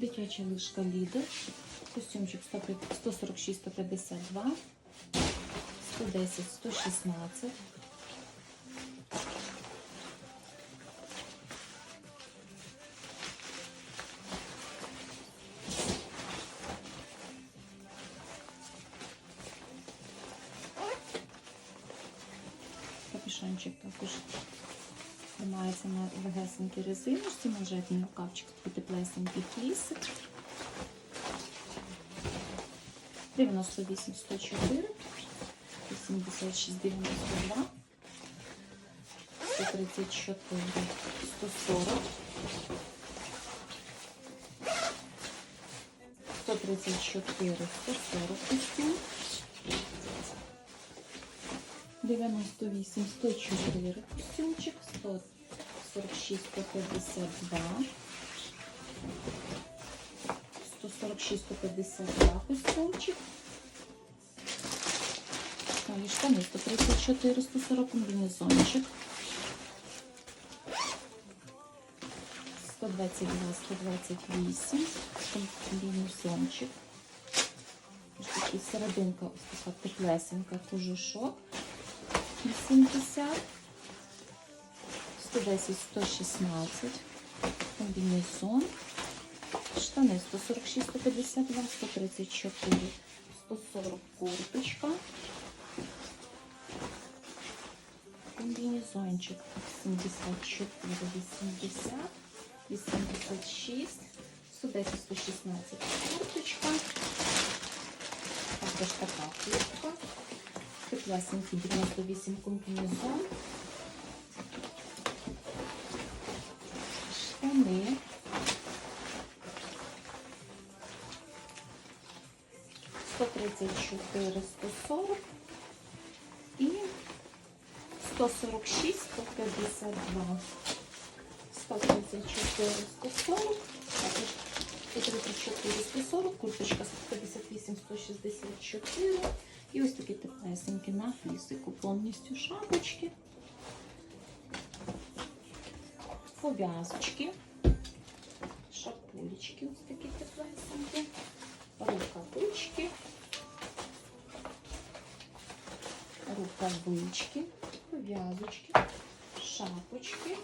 Дитяча лишка лідер. Костюмчик 146, 152, 110, 116. Капюшончик також тримається на легесенькій резиночці, манжетний рукавчик, такий теплесенький флісик. 98, 104, 86, 92, 134, 140, 134, 140 костюм. 98, 104 костюмчик, 146, 152, 146, 152 костюмчик. Далі штани 134, 140 комбінезончик. 122, 128 комбінезончик. Ось такий серединка, ось така теплесенька, кожушок. 80, 110, 116, комбінезон, штани 146, 152, 134, 140 курточка, комбінезончик 74, 80, 86, 110, 116 курточка, також така куртка. Теплесенький 98 комбінезон. Штани. Сто тридцять чотири, сто сорок і сто сорок шість, сто п'ятдесят два. Сто тридцять чотири, сто сорок. Також 134, 140, курточка 158, 164. І ось такі теплесенькі на флісику, повністю шапочки, пов'язочки, шапулечки, ось такі теплесенькі, рукавички, рукавички, пов'язочки, шапочки.